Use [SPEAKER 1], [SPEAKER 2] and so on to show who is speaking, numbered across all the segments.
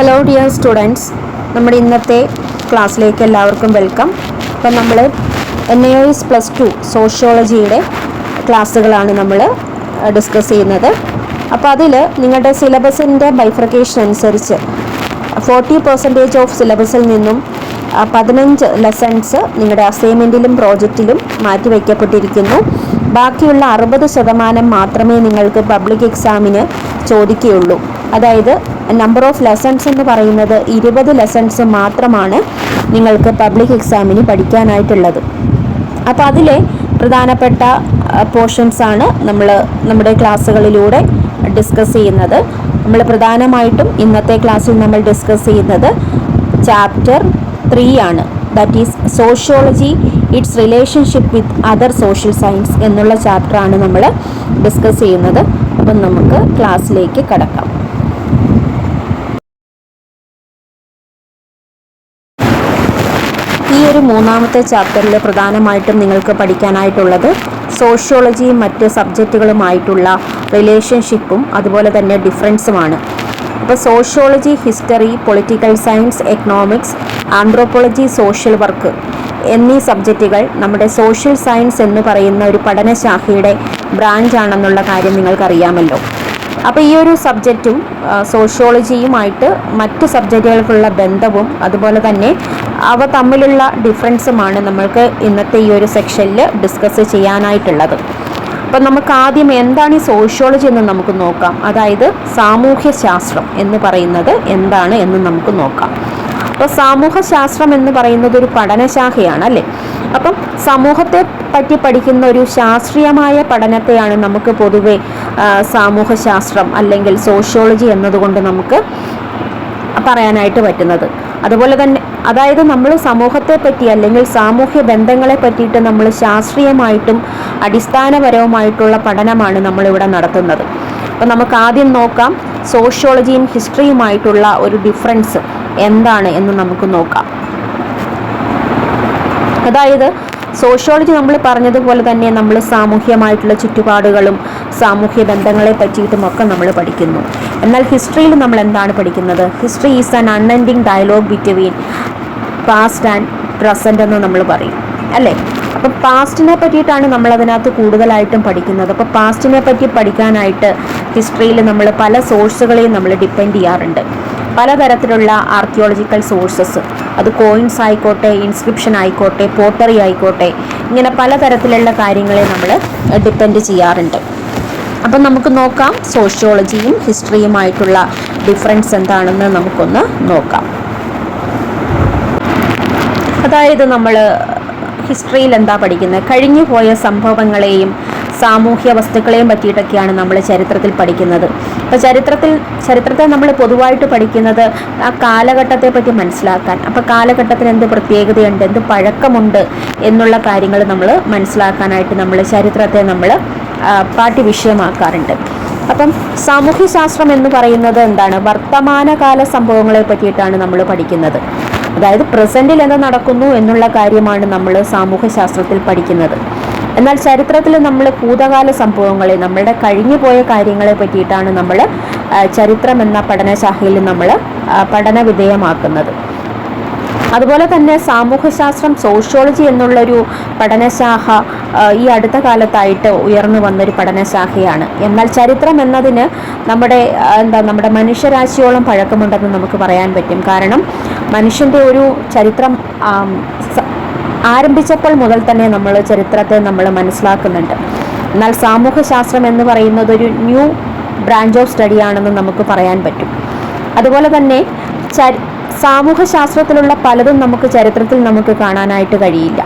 [SPEAKER 1] Hello dear students നമ്മുടെ ഇന്നത്തെ ക്ലാസ്സിലേക്ക് എല്ലാവർക്കും വെൽക്കം അപ്പം നമ്മൾ എൻ എസ് പ്ലസ് ടു സോഷ്യോളജിയുടെ ക്ലാസ്സുകളാണ് നമ്മൾ ഡിസ്കസ് ചെയ്യുന്നത്. അപ്പോൾ അതിൽ നിങ്ങളുടെ സിലബസിന്റെ ബൈഫ്രക്കേഷൻ അനുസരിച്ച് ഫോർട്ടി പെർസെന്റേജ് ഓഫ് സിലബസിൽ നിന്നും പതിനഞ്ച് ലെസൺസ് നിങ്ങളുടെ അസൈൻമെന്റിലും പ്രോജക്റ്റിലും മാറ്റിവെക്കപ്പെട്ടിരിക്കുന്നു ബാക്കിയുള്ള അറുപത് ശതമാനം മാത്രമേ നിങ്ങൾക്ക് പബ്ലിക് എക്സാമിന് ചോദിക്കുകയുള്ളൂ. അതായത് നമ്പർ ഓഫ് ലെസൺസ് എന്ന് പറയുന്നത് ഇരുപത് ലെസൺസ് മാത്രമാണ് നിങ്ങൾക്ക് പബ്ലിക് എക്സാമിന് പഠിക്കാനായിട്ടുള്ളത്. അപ്പോൾ അതിലെ പ്രധാനപ്പെട്ട പോർഷൻസാണ് നമ്മൾ നമ്മുടെ ക്ലാസ്സുകളിലൂടെ ഡിസ്കസ് ചെയ്യുന്നത്. നമ്മൾ പ്രധാനമായിട്ടും ഇന്നത്തെ ക്ലാസ്സിൽ നമ്മൾ ഡിസ്കസ് ചെയ്യുന്നത് ചാപ്റ്റർ ത്രീ ആണ്. That is sociology it's relationship with other social science എന്നുള്ള ചാപ്റ്ററാണ് നമ്മൾ ഡിസ്കസ് ചെയ്യുന്നത്. അപ്പം നമുക്ക് ക്ലാസ്സിലേക്ക് കടക്കാം ഈ ഒരു മൂന്നാമത്തെ ചാപ്റ്ററിൽ പ്രധാനമായിട്ടും നിങ്ങൾക്ക് പഠിക്കാനായിട്ടുള്ളത് സോഷ്യോളജിയും മറ്റ് സബ്ജക്റ്റുകളുമായിട്ടുള്ള റിലേഷൻഷിപ്പും അതുപോലെ തന്നെ ഡിഫറൻസുമാണ് അപ്പോൾ sociology history political science economics anthropology social work എന്നീ സബ്ജക്റ്റുകൾ നമ്മുടെ സോഷ്യൽ സയൻസ് എന്ന് പറയുന്ന ഒരു പഠനശാഖയുടെ ബ്രാഞ്ച് ആണെന്നുള്ള കാര്യം നിങ്ങൾക്കറിയാമല്ലോ. അപ്പോൾ ഈ ഒരു സബ്ജക്റ്റും സോഷ്യോളജിയുമായിട്ട് മറ്റ് സബ്ജക്റ്റുകൾക്കുള്ള ബന്ധവും അതുപോലെ തന്നെ അവ തമ്മിലുള്ള ഡിഫറൻസുമാണ് നമ്മൾക്ക് ഇന്നത്തെ ഈ ഒരു സെക്ഷനിൽ ഡിസ്കസ് ചെയ്യാനായിട്ടുള്ളത്. അപ്പം നമുക്ക് ആദ്യം എന്താണ് ഈ സോഷ്യോളജി എന്ന് നമുക്ക് നോക്കാം. അതായത് സാമൂഹ്യ ശാസ്ത്രം എന്ന് പറയുന്നത് എന്താണ് എന്ന് നമുക്ക് നോക്കാം. അപ്പോൾ സാമൂഹ്യശാസ്ത്രം എന്ന് പറയുന്നത് ഒരു പഠനശാഖയാണ് അല്ലേ? അപ്പം സമൂഹത്തെ പറ്റി പഠിക്കുന്ന ഒരു ശാസ്ത്രീയമായ പഠനത്തെയാണ് നമുക്ക് പൊതുവെ സാമൂഹ്യശാസ്ത്രം അല്ലെങ്കിൽ സോഷ്യോളജി എന്നതുകൊണ്ട് നമുക്ക് പറയാനായിട്ട് പറ്റുന്നത്. അതുപോലെ തന്നെ അതായത് നമ്മൾ സമൂഹത്തെ പറ്റി അല്ലെങ്കിൽ സാമൂഹ്യ ബന്ധങ്ങളെ പറ്റിയിട്ട് നമ്മൾ ശാസ്ത്രീയമായിട്ടും അടിസ്ഥാനപരവുമായിട്ടുള്ള പഠനമാണ് നമ്മളിവിടെ നടത്തുന്നത്. അപ്പോൾ നമുക്ക് ആദ്യം നോക്കാം സോഷ്യോളജിയും ഹിസ്റ്ററിയുമായിട്ടുള്ള ഒരു ഡിഫറൻസ് എന്താണ് എന്ന് നമുക്ക് നോക്കാം. അതായത് സോഷ്യോളജി നമ്മൾ പറഞ്ഞതുപോലെ തന്നെ നമ്മൾ സാമൂഹ്യമായിട്ടുള്ള ചുറ്റുപാടുകളും സാമൂഹ്യ ബന്ധങ്ങളെ പറ്റിയിട്ടും ഒക്കെ നമ്മൾ പഠിക്കുന്നു. എന്നാൽ ഹിസ്റ്ററിയിൽ നമ്മൾ എന്താണ് പഠിക്കുന്നത്? History is an unending dialogue between past and present എന്ന് നമ്മൾ പറയും. അല്ലേ? അപ്പോൾ പാസ്റ്റിനെ പറ്റിയിട്ടാണ് നമ്മൾ അതിനകത്ത് കൂടുതലായിട്ടും പഠിക്കുന്നത്. അപ്പോൾ പാസ്റ്റിനെ പറ്റി പഠിക്കാനായിട്ട് ഹിസ്റ്ററിയിൽ നമ്മൾ പല സോഴ്സുകളെയും നമ്മൾ ഡിപ്പെൻഡ് ചെയ്യാറുണ്ട്. പലതരത്തിലുള്ള ആർക്കിയോളജിക്കൽ സോഴ്സസ് അത് കോയിൻസ് ആയിക്കോട്ടെ ഇൻസ്ക്രിപ്ഷൻ ആയിക്കോട്ടെ പോട്ടറി ആയിക്കോട്ടെ ഇങ്ങനെ പലതരത്തിലുള്ള കാര്യങ്ങളെ നമ്മൾ ഡിപ്പെൻഡ് ചെയ്യാറുണ്ട്. അപ്പം നമുക്ക് നോക്കാം സോഷ്യോളജിയും ഹിസ്റ്ററിയുമായിട്ടുള്ള ഡിഫറൻസ് എന്താണെന്ന് നമുക്കൊന്ന് നോക്കാം. അതായത് നമ്മൾ ഹിസ്റ്ററിയിൽ എന്താ പഠിക്കുന്നത് കഴിഞ്ഞു പോയ സംഭവങ്ങളെയും സാമൂഹ്യ വസ്തുക്കളെയും പറ്റിയിട്ടൊക്കെയാണ് നമ്മൾ ചരിത്രത്തിൽ പഠിക്കുന്നത്. അപ്പോൾ ചരിത്രത്തിൽ ചരിത്രത്തെ നമ്മൾ പൊതുവായിട്ട് പഠിക്കുന്നത് ആ കാലഘട്ടത്തെ പറ്റി മനസ്സിലാക്കാൻ. അപ്പോൾ കാലഘട്ടത്തിന് എന്ത് പ്രത്യേകതയുണ്ട് എന്ത് പഴക്കമുണ്ട് എന്നുള്ള കാര്യങ്ങൾ നമ്മൾ മനസ്സിലാക്കാനായിട്ട് നമ്മൾ ചരിത്രത്തെ നമ്മൾ പാട്ടി വിഷയമാക്കാറുണ്ട് അപ്പം സാമൂഹ്യ ശാസ്ത്രം എന്ന് പറയുന്നത് എന്താണ്? വർത്തമാനകാല സംഭവങ്ങളെ പറ്റിയിട്ടാണ് നമ്മൾ പഠിക്കുന്നത്. അതായത് പ്രസന്റിൽ എന്ത് നടക്കുന്നു എന്നുള്ള കാര്യമാണ് നമ്മൾ സാമൂഹ്യ ശാസ്ത്രത്തിൽ പഠിക്കുന്നത്. എന്നാൽ ചരിത്രത്തിൽ നമ്മൾ ഭൂതകാല സംഭവങ്ങളെ നമ്മളുടെ കഴിഞ്ഞു പോയ കാര്യങ്ങളെ പറ്റിയിട്ടാണ് നമ്മൾ ചരിത്രം എന്ന പഠനശാഖയിൽ നമ്മൾ പഠന വിധേയമാക്കുന്നത്. അതുപോലെ തന്നെ സാമൂഹ്യശാസ്ത്രം സോഷ്യോളജി എന്നുള്ളൊരു പഠനശാഖ ഈ അടുത്ത കാലത്തായിട്ട് ഉയർന്നു വന്നൊരു പഠനശാഖയാണ്. എന്നാൽ ചരിത്രം എന്നതിന് നമ്മുടെ എന്താ നമ്മുടെ മനുഷ്യരാശിയോളം പഴക്കമുണ്ടെന്ന് നമുക്ക് പറയാൻ പറ്റും. കാരണം മനുഷ്യന്റെ ഒരു ചരിത്രം ആരംഭിച്ചപ്പോൾ മുതൽ തന്നെ നമ്മൾ ചരിത്രത്തെ നമ്മൾ മനസ്സിലാക്കുന്നുണ്ട്. എന്നാൽ സാമൂഹ്യശാസ്ത്രം എന്ന് പറയുന്നത് ഒരു ന്യൂ ബ്രാഞ്ച് ഓഫ് സ്റ്റഡി ആണെന്ന് നമുക്ക് പറയാൻ പറ്റും. അതുപോലെ തന്നെ ചരി സാമൂഹ്യശാസ്ത്രത്തിലുള്ള പലതും നമുക്ക് ചരിത്രത്തിൽ നമുക്ക് കാണാനായിട്ട് കഴിയില്ല.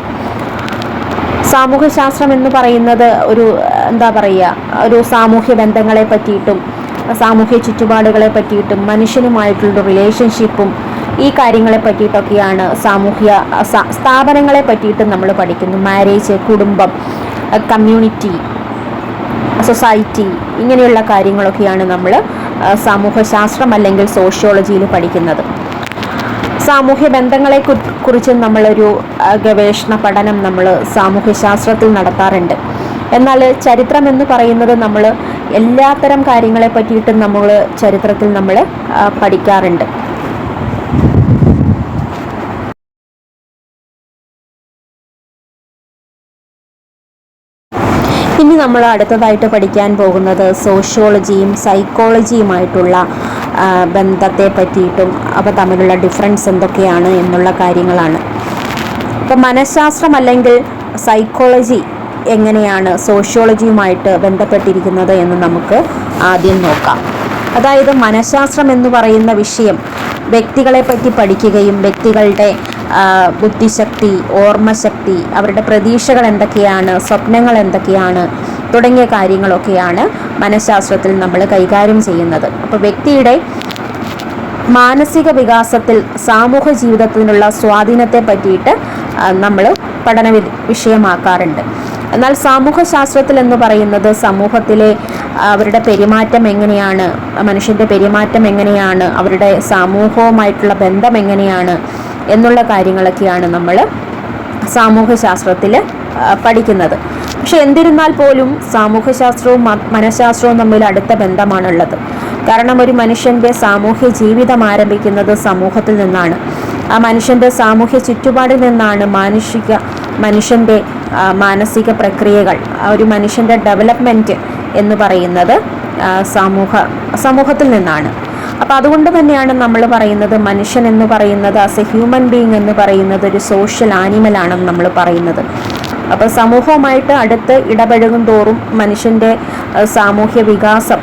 [SPEAKER 1] സാമൂഹ്യശാസ്ത്രം എന്ന് പറയുന്നത് ഒരു എന്താ പറയുക ഒരു സാമൂഹ്യ ബന്ധങ്ങളെ പറ്റിയിട്ടും സാമൂഹ്യ ചുറ്റുപാടുകളെ പറ്റിയിട്ടും മനുഷ്യനുമായിട്ടുള്ള റിലേഷൻഷിപ്പും ഈ കാര്യങ്ങളെ പറ്റിയിട്ടൊക്കെയാണ് സാമൂഹ്യ സ്ഥാപനങ്ങളെ പറ്റിയിട്ട് നമ്മൾ പഠിക്കുന്നു. മാരേജ് കുടുംബം കമ്മ്യൂണിറ്റി സൊസൈറ്റി ഇങ്ങനെയുള്ള കാര്യങ്ങളൊക്കെയാണ് നമ്മൾ സാമൂഹ്യശാസ്ത്രം അല്ലെങ്കിൽ സോഷ്യോളജിയിൽ പഠിക്കുന്നത്. സാമൂഹ്യ ബന്ധങ്ങളെ കുറിച്ച് നമ്മളൊരു ഗവേഷണ പഠനം നമ്മൾ സാമൂഹ്യശാസ്ത്രത്തിൽ നടത്താറുണ്ട്. എന്നാൽ ചരിത്രം എന്ന് പറയുന്നത് നമ്മൾ എല്ലാത്തരം കാര്യങ്ങളെ പറ്റിയിട്ടും നമ്മൾ ചരിത്രത്തിൽ നമ്മൾ പഠിക്കാറുണ്ട്. ഇനി നമ്മൾ അടുത്തതായിട്ട് പഠിക്കാൻ പോകുന്നത് സോഷ്യോളജിയും സൈക്കോളജിയുമായിട്ടുള്ള ബന്ധത്തെ പറ്റിയിട്ടും അവ തമ്മിലുള്ള ഡിഫറൻസ് എന്തൊക്കെയാണ് എന്നുള്ള കാര്യങ്ങളാണ്. ഇപ്പം മനഃശാസ്ത്രം അല്ലെങ്കിൽ സൈക്കോളജി എങ്ങനെയാണ് സോഷ്യോളജിയുമായിട്ട് ബന്ധപ്പെട്ടിരിക്കുന്നത് എന്ന് നമുക്ക് ആദ്യം നോക്കാം. അതായത് മനഃശാസ്ത്രം എന്ന് പറയുന്ന വിഷയം വ്യക്തികളെ പറ്റി പഠിക്കുകയും വ്യക്തികളുടെ ബുദ്ധിശക്തി ഓർമ്മശക്തി അവരുടെ പ്രതീക്ഷകൾ എന്തൊക്കെയാണ് സ്വപ്നങ്ങൾ എന്തൊക്കെയാണ് തുടങ്ങിയ കാര്യങ്ങളൊക്കെയാണ് മനഃശാസ്ത്രത്തിൽ നമ്മൾ കൈകാര്യം ചെയ്യുന്നത്. അപ്പോൾ വ്യക്തിയുടെ മാനസിക വികാസത്തിൽ സാമൂഹ്യ ജീവിതത്തിനുള്ള സ്വാധീനത്തെ പറ്റിയിട്ട് നമ്മൾ പഠന വിഷയമാക്കാറുണ്ട്. എന്നാൽ സാമൂഹ്യ ശാസ്ത്രത്തിൽ എന്ന് പറയുന്നത് സമൂഹത്തിലെ അവരുടെ പെരുമാറ്റം എങ്ങനെയാണ് മനുഷ്യന്റെ പെരുമാറ്റം എങ്ങനെയാണ് അവരുടെ സമൂഹവുമായിട്ടുള്ള ബന്ധം എങ്ങനെയാണ് എന്നുള്ള കാര്യങ്ങളൊക്കെയാണ് നമ്മൾ സാമൂഹ്യ ശാസ്ത്രത്തിൽ പഠിക്കുന്നത്. പക്ഷെ എന്തിരുന്നാൽ പോലും സാമൂഹ്യ ശാസ്ത്രവും മനഃശാസ്ത്രവും തമ്മിൽ അടുത്ത ബന്ധമാണുള്ളത്. കാരണം ഒരു മനുഷ്യന്റെ സാമൂഹ്യ ജീവിതം ആരംഭിക്കുന്നത് സമൂഹത്തിൽ നിന്നാണ്. ആ മനുഷ്യന്റെ സാമൂഹ്യ ചുറ്റുപാടിൽ നിന്നാണ് മാനുഷിക മനുഷ്യന്റെ മാനസിക പ്രക്രിയകൾ ഒരു മനുഷ്യന്റെ ഡെവലപ്മെന്റ് എന്ന് പറയുന്നത് സമൂഹ സമൂഹത്തിൽ നിന്നാണ്. അപ്പോൾ അതുകൊണ്ട് തന്നെയാണ് നമ്മൾ പറയുന്നത് മനുഷ്യൻ എന്ന് പറയുന്നത് ആസ് എ ഹ്യൂമൻ ബീങ് എന്ന് പറയുന്നത് ഒരു സോഷ്യൽ ആനിമലാണെന്ന് നമ്മൾ പറയുന്നത്. അപ്പോൾ സമൂഹവുമായിട്ട് അടുത്ത് ഇടപഴകും തോറും മനുഷ്യന്റെ സാമൂഹ്യ വികാസം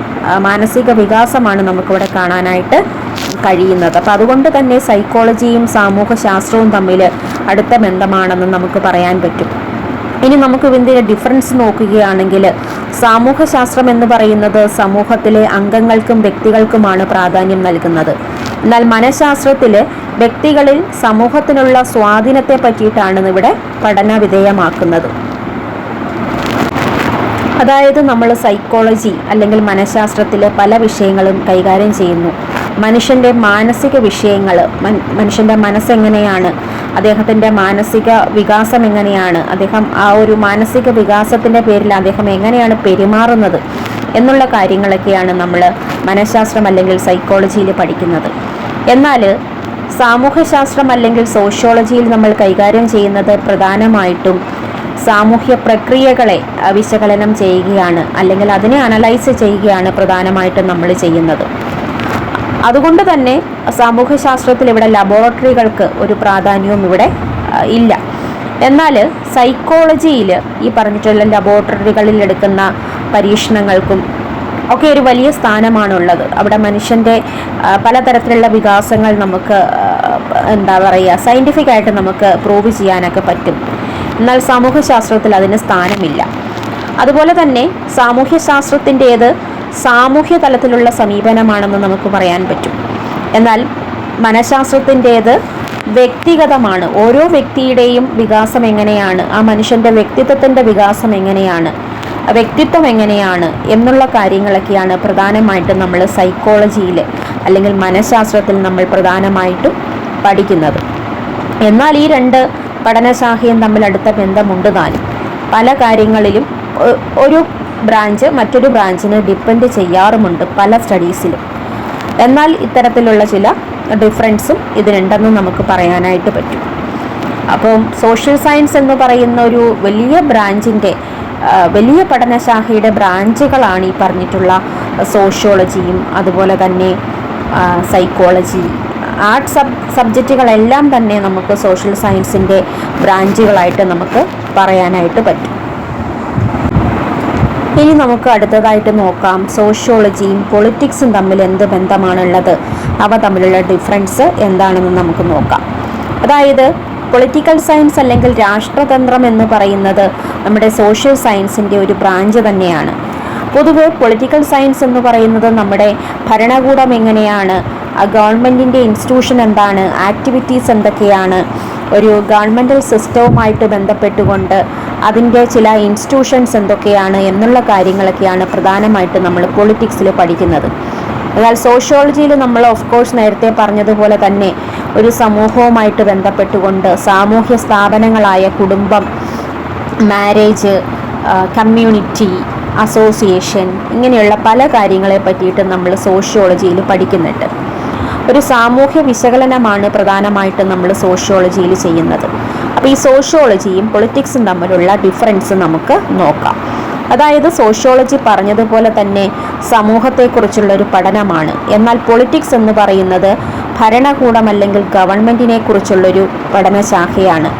[SPEAKER 1] മാനസിക വികാസമാണ് നമുക്കിവിടെ കാണാനായിട്ട് കഴിയുന്നത്. അപ്പോൾ അതുകൊണ്ട് തന്നെ സൈക്കോളജിയും സാമൂഹ്യ ശാസ്ത്രവും തമ്മിൽ അടുത്ത ബന്ധമാണെന്ന് നമുക്ക് പറയാൻ പറ്റും. ഇനി നമുക്ക് ഇതിന്റെ ഡിഫറൻസ് നോക്കുകയാണെങ്കിൽ സാമൂഹ്യശാസ്ത്രം എന്ന് പറയുന്നത് സമൂഹത്തിലെ അംഗങ്ങൾക്കും വ്യക്തികൾക്കുമാണ് പ്രാധാന്യം നൽകുന്നത്. എന്നാൽ മനഃശാസ്ത്രത്തിൽ വ്യക്തികളിൽ സമൂഹത്തിനുള്ള സ്വാധീനത്തെ പറ്റിയിട്ടാണ് ഇവിടെ പഠന വിധേയമാക്കുന്നത് അതായത് നമ്മൾ സൈക്കോളജി അല്ലെങ്കിൽ മനഃശാസ്ത്രത്തിൽ പല വിഷയങ്ങളും കൈകാര്യം ചെയ്യുന്നു. മനുഷ്യന്റെ മാനസിക വിഷയങ്ങൾ മനുഷ്യന്റെ മനസ്സെങ്ങനെയാണ് അദ്ദേഹത്തിന്റെ മാനസിക വികാസം എങ്ങനെയാണ് അദ്ദേഹം ആ ഒരു മാനസിക വികാസത്തിന്റെ പേരിൽ അദ്ദേഹം എങ്ങനെയാണ് പെരുമാറുന്നത് എന്നുള്ള കാര്യങ്ങളൊക്കെയാണ് നമ്മൾ മനഃശാസ്ത്രം അല്ലെങ്കിൽ സൈക്കോളജിയിൽ പഠിക്കുന്നത്. എന്നാൽ സാമൂഹ്യശാസ്ത്രം അല്ലെങ്കിൽ സോഷ്യോളജിയിൽ നമ്മൾ കൈകാര്യം ചെയ്യുന്നത് പ്രധാനമായിട്ടും സാമൂഹ്യ പ്രക്രിയകളെ വിശകലനം ചെയ്യുകയാണ് അല്ലെങ്കിൽ അതിനെ അനലൈസ് ചെയ്യുകയാണ് പ്രധാനമായിട്ടും നമ്മൾ ചെയ്യുന്നത്. അതുകൊണ്ട് തന്നെ സാമൂഹ്യശാസ്ത്രത്തിൽ ഇവിടെ ലബോറട്ടറികൾക്ക് ഒരു പ്രാധാന്യവും ഇവിടെ ഇല്ല. എന്നാൽ സൈക്കോളജിയിൽ ഈ പറഞ്ഞിട്ടുള്ള ലബോറട്ടറികളിൽ എടുക്കുന്ന പരീക്ഷണങ്ങൾക്കും ഒക്കെ ഒരു വലിയ സ്ഥാനമാണുള്ളത്. അവിടെ മനുഷ്യന്റെ പലതരത്തിലുള്ള വികാസങ്ങൾ നമുക്ക് എന്താ പറയുക സയന്റിഫിക് ആയിട്ട് നമുക്ക് പ്രൂവ് ചെയ്യാനൊക്കെ പറ്റും. എന്നാൽ സാമൂഹ്യശാസ്ത്രത്തിൽ അതിന് സ്ഥാനമില്ല. അതുപോലെ തന്നെ സാമൂഹ്യശാസ്ത്രത്തിന്റേത് സാമൂഹ്യ തലത്തിലുള്ള സമീപനമാണെന്ന് നമുക്ക് പറയാൻ പറ്റും. എന്നാൽ മനഃശാസ്ത്രത്തിന്റേത് വ്യക്തിഗതമാണ്. ഓരോ വ്യക്തിയുടെയും വികാസം എങ്ങനെയാണ്? ആ മനുഷ്യന്റെ വ്യക്തിത്വത്തിന്റെ വികാസം എങ്ങനെയാണ്? വ്യക്തിത്വം എങ്ങനെയാണ്? എന്നുള്ള കാര്യങ്ങളൊക്കെയാണ് പ്രധാനമായിട്ടും നമ്മൾ സൈക്കോളജിയിൽ അല്ലെങ്കിൽ മനഃശാസ്ത്രത്തിൽ നമ്മൾ പ്രധാനമായിട്ടും പഠിക്കുന്നത്. എന്നാൽ ഈ രണ്ട് പഠനശാഖയും തമ്മിൽ അടുത്ത ബന്ധമുണ്ട് താനും പല കാര്യങ്ങളിലും ഒരു ബ്രാഞ്ച് മറ്റൊരു ബ്രാഞ്ചിനെ ഡിപ്പെൻഡ് ചെയ്യാറുമുണ്ട് പല സ്റ്റഡീസിലും എന്നാൽ ഇത്തരത്തിലുള്ള ചില ഡിഫറൻസും ഇതിനുണ്ടെന്ന് നമുക്ക് പറയാനായിട്ട് പറ്റും. അപ്പം സോഷ്യൽ സയൻസ് എന്ന് പറയുന്ന ഒരു വലിയ ബ്രാഞ്ചിന്റെ വലിയ പഠനശാഖയുടെ ബ്രാഞ്ചുകളാണ് ഈ പറഞ്ഞിട്ടുള്ള സോഷ്യോളജിയും അതുപോലെ തന്നെ സൈക്കോളജി ആർട്ട് സബ് സബ്ജക്റ്റുകളെല്ലാം തന്നെ നമുക്ക് സോഷ്യൽ സയൻസിന്റെ ബ്രാഞ്ചുകളായിട്ട് നമുക്ക് പറയാനായിട്ട് പറ്റും. ഇനി നമുക്ക് അടുത്തതായിട്ട് നോക്കാം. സോഷ്യോളജിയും പൊളിറ്റിക്സും തമ്മിൽ എന്ത് ബന്ധമാണുള്ളത്? അവ തമ്മിലുള്ള ഡിഫറൻസ് എന്താണെന്ന് നമുക്ക് നോക്കാം. അതായത് പൊളിറ്റിക്കൽ സയൻസ് അല്ലെങ്കിൽ രാഷ്ട്രതന്ത്രം എന്ന് പറയുന്നത് നമ്മുടെ സോഷ്യൽ സയൻസിന്റെ ഒരു ബ്രാഞ്ച് തന്നെയാണ്. പൊതുവെ പൊളിറ്റിക്കൽ സയൻസ് എന്ന് പറയുന്നത് നമ്മുടെ ഭരണകൂടം എങ്ങനെയാണ്? ഗവൺമെന്റിന്റെ ഇൻസ്റ്റിറ്റ്യൂഷൻ എന്താണ്? ആക്ടിവിറ്റീസ് എന്തൊക്കെയാണ്? ഒരു ഗവൺമെന്റൽ സിസ്റ്റവുമായിട്ട് ബന്ധപ്പെട്ടുകൊണ്ട് അതിന്റെ ചില ഇൻസ്റ്റിറ്റ്യൂഷൻസ് എന്തൊക്കെയാണ് എന്നുള്ള കാര്യങ്ങളൊക്കെയാണ് പ്രധാനമായിട്ട് നമ്മൾ പൊളിറ്റിക്സിൽ പഠിക്കുന്നത്. എന്നാൽ സോഷ്യോളജിയിൽ നമ്മൾ ഓഫ് കോഴ്സ് നേരത്തെ പറഞ്ഞതുപോലെ തന്നെ ഒരു സമൂഹവുമായിട്ട് ബന്ധപ്പെട്ടുകൊണ്ട് സാമൂഹ്യ സ്ഥാപനങ്ങളായ കുടുംബം മാരേജ് കമ്മ്യൂണിറ്റി അസോസിയേഷൻ ഇങ്ങനെയുള്ള പല കാര്യങ്ങളെ പറ്റിയിട്ട് നമ്മൾ സോഷ്യോളജിയിൽ പഠിക്കുന്നുണ്ട്. ഒരു സാമൂഹ്യ വിശകലനമാണ് പ്രധാനമായിട്ടും നമ്മൾ സോഷ്യോളജിയിൽ ചെയ്യുന്നത്. അപ്പോൾ ഈ സോഷ്യോളജിയും പൊളിറ്റിക്സും തമ്മിലുള്ള ഡിഫറൻസ് നമുക്ക് നോക്കാം. അതായത് സോഷ്യോളജി പറഞ്ഞതുപോലെ തന്നെ സമൂഹത്തെക്കുറിച്ചുള്ള ഒരു പഠനമാണ്. എന്നാൽ പൊളിറ്റിക്സ് എന്ന് പറയുന്നത് ഭരണകൂടം അല്ലെങ്കിൽ ഗവൺമെന്റിനെ കുറിച്ചുള്ളൊരു പഠനശാഖയാണ്.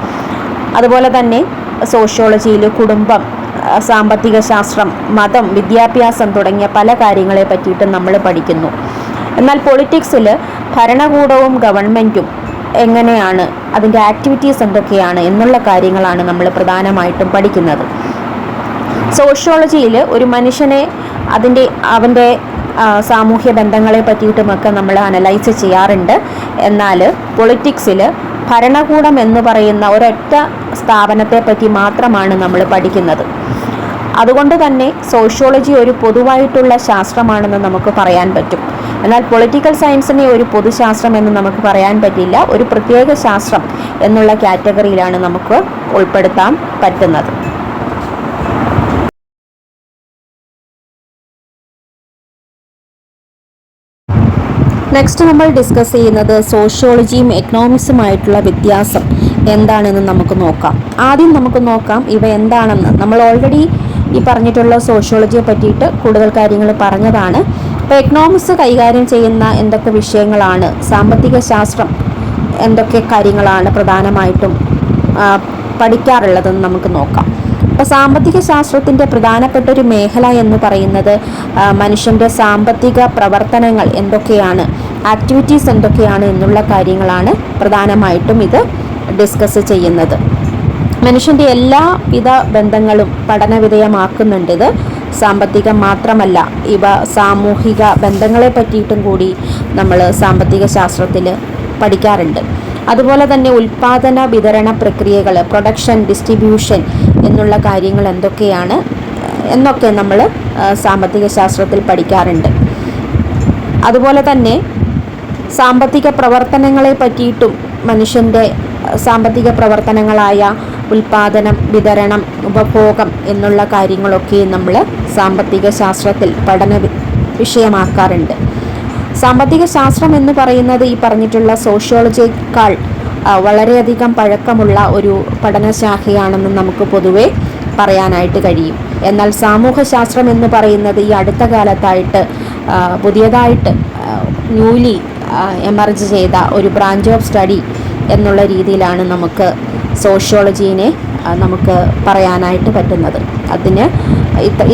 [SPEAKER 1] അതുപോലെ തന്നെ സോഷ്യോളജിയിൽ കുടുംബം സാമ്പത്തിക ശാസ്ത്രം മതം വിദ്യാഭ്യാസം തുടങ്ങിയ പല കാര്യങ്ങളെ പറ്റിയിട്ട് നമ്മൾ പഠിക്കുന്നു. എന്നാൽ പൊളിറ്റിക്സിൽ ഭരണകൂടവും ഗവൺമെന്റും എങ്ങനെയാണ് അതിന്റെ ആക്ടിവിറ്റീസ് എന്തൊക്കെയാണ് എന്നുള്ള കാര്യങ്ങളാണ് നമ്മൾ പ്രധാനമായിട്ടും പഠിക്കുന്നത്. സോഷ്യോളജിയിൽ ഒരു മനുഷ്യനെ അതിന്റെ അവന്റെ സാമൂഹ്യ ബന്ധങ്ങളെ പറ്റിയിട്ടുമൊക്കെ നമ്മൾ അനലൈസ് ചെയ്യാറുണ്ട്. എന്നാൽ പൊളിറ്റിക്സിൽ ഭരണകൂടം എന്ന് പറയുന്ന ഒരൊറ്റ സ്ഥാപനത്തെ പറ്റി മാത്രമാണ് നമ്മൾ പഠിക്കുന്നത്. അതുകൊണ്ട് തന്നെ സോഷ്യോളജി ഒരു പൊതുവായിട്ടുള്ള ശാസ്ത്രമാണെന്ന് നമുക്ക് പറയാൻ പറ്റും. എന്നാൽ പൊളിറ്റിക്കൽ സയൻസിനെ ഒരു പൊതുശാസ്ത്രം എന്ന് നമുക്ക് പറയാൻ പറ്റില്ല. ഒരു പ്രത്യേക ശാസ്ത്രം എന്നുള്ള കാറ്റഗറിയിലാണ് നമുക്ക് ഉൾപ്പെടുത്താൻ പറ്റുന്നത്. നെക്സ്റ്റ് നമ്മൾ ഡിസ്കസ് ചെയ്യുന്നത് സോഷ്യോളജിയും എക്കണോമിക്സുമായിട്ടുള്ള വ്യത്യാസം എന്താണെന്ന് നമുക്ക് നോക്കാം. ആദ്യം നമുക്ക് നോക്കാം ഇവ എന്താണെന്ന്. നമ്മൾ ഓൾറെഡി ഈ പറഞ്ഞിട്ടുള്ള സോഷ്യോളജിയെ പറ്റിയിട്ട് കൂടുതൽ കാര്യങ്ങൾ പറഞ്ഞതാണ്. അപ്പോൾ എക്കണോമിക്സ് കൈകാര്യം ചെയ്യുന്ന എന്തൊക്കെ വിഷയങ്ങളാണ്? സാമ്പത്തിക ശാസ്ത്രം എന്തൊക്കെ കാര്യങ്ങളാണ് പ്രധാനമായിട്ടും പഠിക്കാറുള്ളതെന്ന് നമുക്ക് നോക്കാം. അപ്പോൾ സാമ്പത്തിക ശാസ്ത്രത്തിന്റെ പ്രധാനപ്പെട്ട ഒരു മേഖല എന്ന് പറയുന്നത് മനുഷ്യന്റെ സാമ്പത്തിക പ്രവർത്തനങ്ങൾ എന്തൊക്കെയാണ് ആക്ടിവിറ്റീസ് എന്തൊക്കെയാണ് എന്നുള്ള കാര്യങ്ങളാണ് പ്രധാനമായിട്ടും ഇത് ഡിസ്കസ് ചെയ്യുന്നത്. മനുഷ്യന്റെ എല്ലാവിധ ബന്ധങ്ങളും പഠനവിധേയമാക്കുന്നുണ്ട് ഇത്. സാമ്പത്തികം മാത്രമല്ല ഇവ സാമൂഹിക ബന്ധങ്ങളെ പറ്റിയിട്ടും കൂടി നമ്മൾ സാമ്പത്തിക ശാസ്ത്രത്തിൽ പഠിക്കാറുണ്ട്. അതുപോലെ തന്നെ ഉൽപാദന വിതരണ പ്രക്രിയകൾ പ്രൊഡക്ഷൻ ഡിസ്ട്രിബ്യൂഷൻ എന്നുള്ള കാര്യങ്ങൾ എന്തൊക്കെയാണ് എന്നൊക്കെ നമ്മൾ സാമ്പത്തിക ശാസ്ത്രത്തിൽ പഠിക്കാറുണ്ട്. അതുപോലെ തന്നെ സാമ്പത്തിക പ്രവർത്തനങ്ങളെ പറ്റിയിട്ടും മനുഷ്യന്റെ സാമ്പത്തിക പ്രവർത്തനങ്ങളായ ഉൽപാദനം വിതരണം ഉപഭോഗം എന്നുള്ള കാര്യങ്ങളൊക്കെ നമ്മൾ സാമ്പത്തിക ശാസ്ത്രത്തിൽ പഠന വിഷയമാക്കാറുണ്ട്. സാമ്പത്തിക ശാസ്ത്രം എന്ന് പറയുന്നത് ഈ പറഞ്ഞിട്ടുള്ള സോഷ്യോളജിയേക്കാൾ വളരെയധികം പഴക്കമുള്ള ഒരു പഠനശാഖയാണെന്ന് നമുക്ക് പൊതുവെ പറയാനായിട്ട് കഴിയും. എന്നാൽ സാമൂഹ്യശാസ്ത്രം എന്ന് പറയുന്നത് ഈ അടുത്ത കാലത്തായിട്ട് പുതിയതായിട്ട് ന്യൂലി എമർജ് ചെയ്ത ഒരു ബ്രാഞ്ച് ഓഫ് സ്റ്റഡി എന്നുള്ള രീതിയിലാണ് നമുക്ക് സോഷ്യോളജീനെ നമുക്ക് പറയാനായിട്ട് പറ്റുന്നത്. അതിന്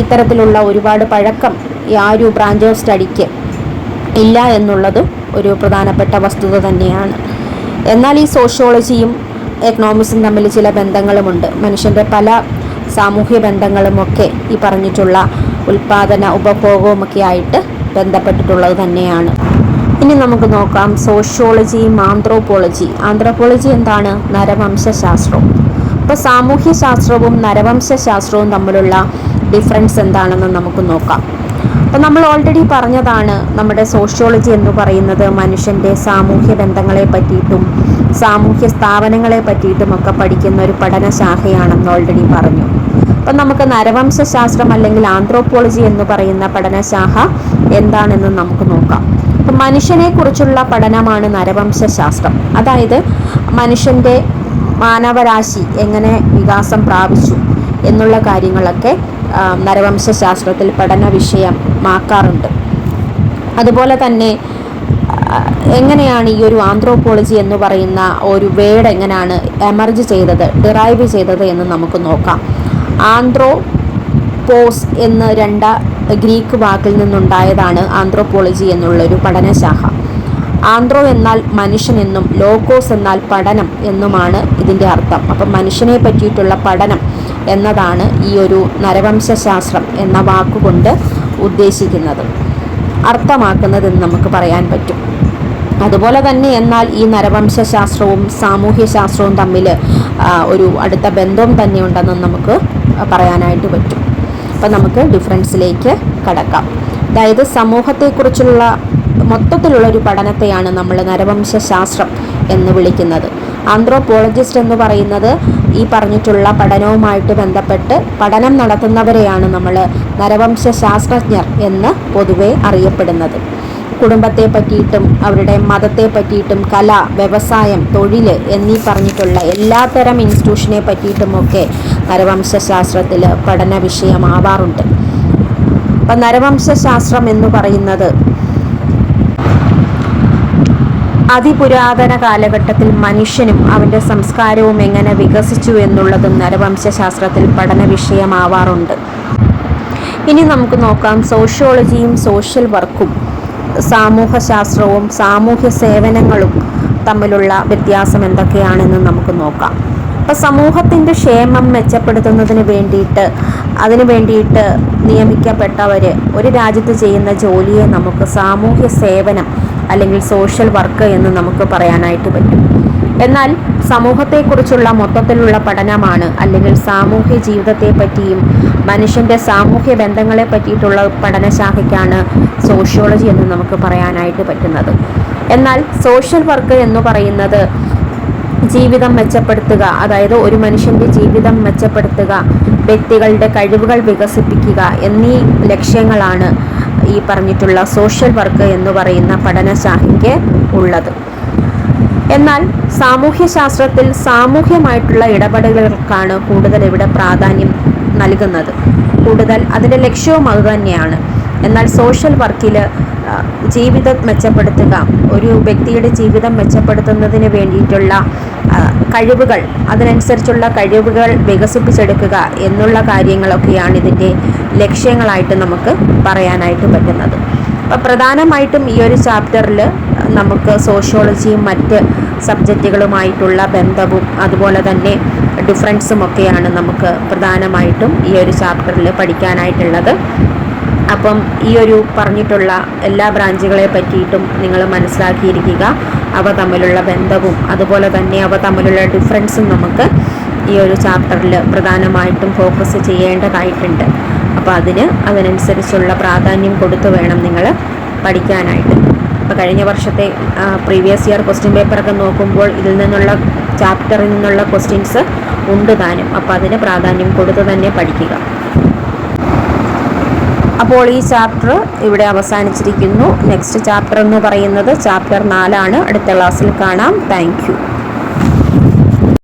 [SPEAKER 1] ഇത്തരത്തിലുള്ള ഒരുപാട് പഴക്കം ആ ഒരു ബ്രാഞ്ച് ഓഫ് സ്റ്റഡിക്ക് ഇല്ല എന്നുള്ളതും ഒരു പ്രധാനപ്പെട്ട വസ്തുത തന്നെയാണ്. എന്നാൽ ഈ സോഷ്യോളജിയും എക്കണോമിക്സും തമ്മിൽ ചില ബന്ധങ്ങളുമുണ്ട്. മനുഷ്യന്റെ പല സാമൂഹ്യ ബന്ധങ്ങളുമൊക്കെ ഈ പറഞ്ഞിട്ടുള്ള ഉൽപാദന ഉപഭോഗവുമൊക്കെ ആയിട്ട് ബന്ധപ്പെട്ടിട്ടുള്ളത് തന്നെയാണ്. ഇനി നമുക്ക് നോക്കാം സോഷ്യോളജിയും ആന്ത്രോപോളജി ആന്ത്രോപോളജി എന്താണ്? നരവംശശാസ്ത്രം. അപ്പോൾ സാമൂഹ്യശാസ്ത്രവും നരവംശശാസ്ത്രവും തമ്മിലുള്ള ഡിഫറൻസ് എന്താണെന്ന് നമുക്ക് നോക്കാം. അപ്പം നമ്മൾ ഓൾറെഡി പറഞ്ഞതാണ് നമ്മുടെ സോഷ്യോളജി എന്ന് പറയുന്നത് മനുഷ്യന്റെ സാമൂഹ്യ ബന്ധങ്ങളെ പറ്റിയിട്ടും സാമൂഹ്യ സ്ഥാപനങ്ങളെ പറ്റിയിട്ടും ഒക്കെ പഠിക്കുന്ന ഒരു പഠനശാഖയാണെന്ന് ഓൾറെഡി പറഞ്ഞു. അപ്പം നമുക്ക് നരവംശാസ്ത്രം അല്ലെങ്കിൽ ആന്ത്രോപോളജി എന്ന് പറയുന്ന പഠനശാഖ എന്താണെന്ന് നമുക്ക് നോക്കാം. അപ്പം മനുഷ്യനെക്കുറിച്ചുള്ള പഠനമാണ് നരവംശാസ്ത്രം അതായത് മനുഷ്യന്റെ മാനവരാശി എങ്ങനെ വികാസം പ്രാപിച്ചു എന്നുള്ള കാര്യങ്ങളൊക്കെ നരവംശാസ്ത്രത്തിൽ പഠന പഠന വിഷയമാക്കാറുണ്ട് അതുപോലെ തന്നെ എങ്ങനെയാണ് ഈ ഒരു ആന്ത്രോപോളജി എന്ന് പറയുന്ന ഒരു വേഡ് എങ്ങനെയാണ് എമർജ് ചെയ്തത് ഡിറൈവ് ചെയ്തത് എന്ന് നമുക്ക് നോക്കാം. ആന്ത്രോ പോസ് എന്ന രണ്ട ഗ്രീക്ക് വാക്കിൽ നിന്നുണ്ടായതാണ് ആന്ത്രോപോളജി എന്നുള്ളൊരു പഠനശാഖ. ആന്ത്രോ എന്നാൽ മനുഷ്യൻ എന്നും ലോക്കോസ് എന്നാൽ പഠനം എന്നുമാണ് ഇതിന്റെ അർത്ഥം. അപ്പം മനുഷ്യനെ പറ്റിയിട്ടുള്ള പഠനം എന്നതാണ് ഈ ഒരു നരവംശാസ്ത്രം എന്ന വാക്കുകൊണ്ട് ഉദ്ദേശിക്കുന്നത്. അർത്ഥമാക്കുന്നതെന്ന് നമുക്ക് പറയാൻ പറ്റും. അതുപോലെ തന്നെ എന്നാൽ ഈ നരവംശാസ്ത്രവും സാമൂഹ്യ ശാസ്ത്രവും തമ്മിൽ ഒരു അടുത്ത ബന്ധവും തന്നെ ഉണ്ടെന്ന് നമുക്ക് പറയാനായിട്ട് പറ്റും. അപ്പം നമുക്ക് ഡിഫറൻസിലേക്ക് കടക്കാം. അതായത് സമൂഹത്തെക്കുറിച്ചുള്ള മൊത്തത്തിലുള്ള ഒരു പഠനത്തെയാണ് നമ്മൾ നരവംശാസ്ത്രം എന്ന് വിളിക്കുന്നത്. ആന്ത്രോപോളജിസ്റ്റ് എന്ന് പറയുന്നത് ഈ പറഞ്ഞിട്ടുള്ള പഠനവുമായിട്ട് ബന്ധപ്പെട്ട് പഠനം നടത്തുന്നവരെയാണ് നമ്മൾ നരവംശ ശാസ്ത്രജ്ഞർ എന്ന് പൊതുവെ അറിയപ്പെടുന്നത്. കുടുംബത്തെ പറ്റിയിട്ടും അവരുടെ മതത്തെ പറ്റിയിട്ടും കല വ്യവസായം തൊഴിൽ എന്നീ പറഞ്ഞിട്ടുള്ള എല്ലാത്തരം ഇൻസ്റ്റിറ്റ്യൂഷനെ പറ്റിയിട്ടുമൊക്കെ നരവംശാസ്ത്രത്തിൽ പഠന വിഷയമാവാറുണ്ട്. അപ്പം നരവംശാസ്ത്രം എന്ന് പറയുന്നത് അതിപുരാതന കാലഘട്ടത്തിൽ മനുഷ്യനും അവന്റെ സംസ്കാരവും എങ്ങനെ വികസിച്ചു എന്നുള്ളതും നരവംശാസ്ത്രത്തിൽ പഠന വിഷയമാവാറുണ്ട്. ഇനി നമുക്ക് നോക്കാം സോഷ്യോളജിയും സോഷ്യൽ വർക്കും സാമൂഹ്യശാസ്ത്രവും സാമൂഹ്യ സേവനങ്ങളും തമ്മിലുള്ള വ്യത്യാസം എന്തൊക്കെയാണെന്ന് നമുക്ക് നോക്കാം. അപ്പോൾ സമൂഹത്തിന്റെ ക്ഷേമം മെച്ചപ്പെടുത്തുന്നതിന് വേണ്ടിയിട്ട് അതിനു വേണ്ടിയിട്ട് നിയമിക്കപ്പെട്ടവർ ഒരു രാജ്യത്ത് ചെയ്യുന്ന ജോലിയെ നമുക്ക് സാമൂഹ്യ സേവനം അല്ലെങ്കിൽ സോഷ്യൽ വർക്ക് എന്ന് നമുക്ക് പറയാനായിട്ട് പറ്റും. എന്നാൽ സമൂഹത്തെക്കുറിച്ചുള്ള മൊത്തത്തിലുള്ള പഠനമാണ് അല്ലെങ്കിൽ സാമൂഹ്യ ജീവിതത്തെ പറ്റിയും മനുഷ്യന്റെ സാമൂഹ്യ ബന്ധങ്ങളെ പറ്റിയിട്ടുള്ള പഠനശാഖയ്ക്കാണ് സോഷ്യോളജി എന്ന് നമുക്ക് പറയാനായിട്ട് പറ്റുന്നത്. എന്നാൽ സോഷ്യൽ വർക്ക് എന്ന് പറയുന്നത് ജീവിതം മെച്ചപ്പെടുത്തുക അതായത് ഒരു മനുഷ്യന്റെ ജീവിതം മെച്ചപ്പെടുത്തുക വ്യക്തികളുടെ കഴിവുകൾ വികസിപ്പിക്കുക എന്നീ ലക്ഷ്യങ്ങളാണ് ഈ പറഞ്ഞിട്ടുള്ള സോഷ്യൽ വർക്ക് എന്ന് പറയുന്ന പഠനശാഖയ്ക്ക് ഉള്ളത്. എന്നാൽ സാമൂഹ്യശാസ്ത്രത്തിൽ സാമൂഹ്യമായിട്ടുള്ള ഇടപെടലുകൾക്കാണ് കൂടുതൽ ഇവിടെ പ്രാധാന്യം നൽകുന്നത്. കൂടുതൽ അതിന്റെ ലക്ഷ്യവും അത് തന്നെയാണ്. എന്നാൽ സോഷ്യൽ വർക്കിൽ ജീവിതം മെച്ചപ്പെടുത്തുക ഒരു വ്യക്തിയുടെ ജീവിതം മെച്ചപ്പെടുത്തുന്നതിന് വേണ്ടിയിട്ടുള്ള കഴിവുകൾ അതിനനുസരിച്ചുള്ള കഴിവുകൾ വികസിപ്പിച്ചെടുക്കുക എന്നുള്ള കാര്യങ്ങളൊക്കെയാണ് ഇതിന്റെ ലക്ഷ്യങ്ങളായിട്ട് നമുക്ക് പറയാനായിട്ട് പറ്റുന്നത്. അപ്പോൾ പ്രധാനമായിട്ടും ഈ ഒരു ചാപ്റ്ററിൽ നമുക്ക് സോഷ്യോളജിയും മറ്റ് സബ്ജക്റ്റുകളുമായിട്ടുള്ള ബന്ധവും അതുപോലെ തന്നെ ഡിഫറൻസും ഒക്കെയാണ് നമുക്ക് പ്രധാനമായിട്ടും ഈ ഒരു ചാപ്റ്ററിൽ പഠിക്കാനായിട്ടുള്ളത്. അപ്പം ഈ ഒരു പറഞ്ഞിട്ടുള്ള എല്ലാ ബ്രാഞ്ചുകളെ പറ്റിയിട്ടും നിങ്ങൾ മനസ്സിലാക്കിയിരിക്കുക. അവ തമ്മിലുള്ള ബന്ധവും അതുപോലെ തന്നെ അവ തമ്മിലുള്ള ഡിഫറൻസും നമുക്ക് ഈ ഒരു ചാപ്റ്ററിൽ പ്രധാനമായിട്ടും ഫോക്കസ് ചെയ്യേണ്ടതായിട്ടുണ്ട്. അപ്പോൾ അതിന് അതിനനുസരിച്ചുള്ള പ്രാധാന്യം കൊടുത്തു വേണം നിങ്ങൾ പഠിക്കാനായിട്ട്. അപ്പോൾ കഴിഞ്ഞ വർഷത്തെ പ്രീവിയസ് ഇയർ ക്വസ്റ്റ്യൻ പേപ്പറൊക്കെ നോക്കുമ്പോൾ ഇതിൽ നിന്നുള്ള ചാപ്റ്ററിൽ നിന്നുള്ള ക്വസ്റ്റ്യൻസ് ഉണ്ട് താനും. അപ്പോൾ അതിന് പ്രാധാന്യം കൊടുത്തു തന്നെ പഠിക്കുക. അപ്പോൾ ഈ ചാപ്റ്റർ ഇവിടെ അവസാനിച്ചിരിക്കുന്നു. നെക്സ്റ്റ് ചാപ്റ്റർ എന്ന് പറയുന്നത് ചാപ്റ്റർ നാലാണ്. അടുത്ത ക്ലാസ്സിൽ കാണാം. താങ്ക്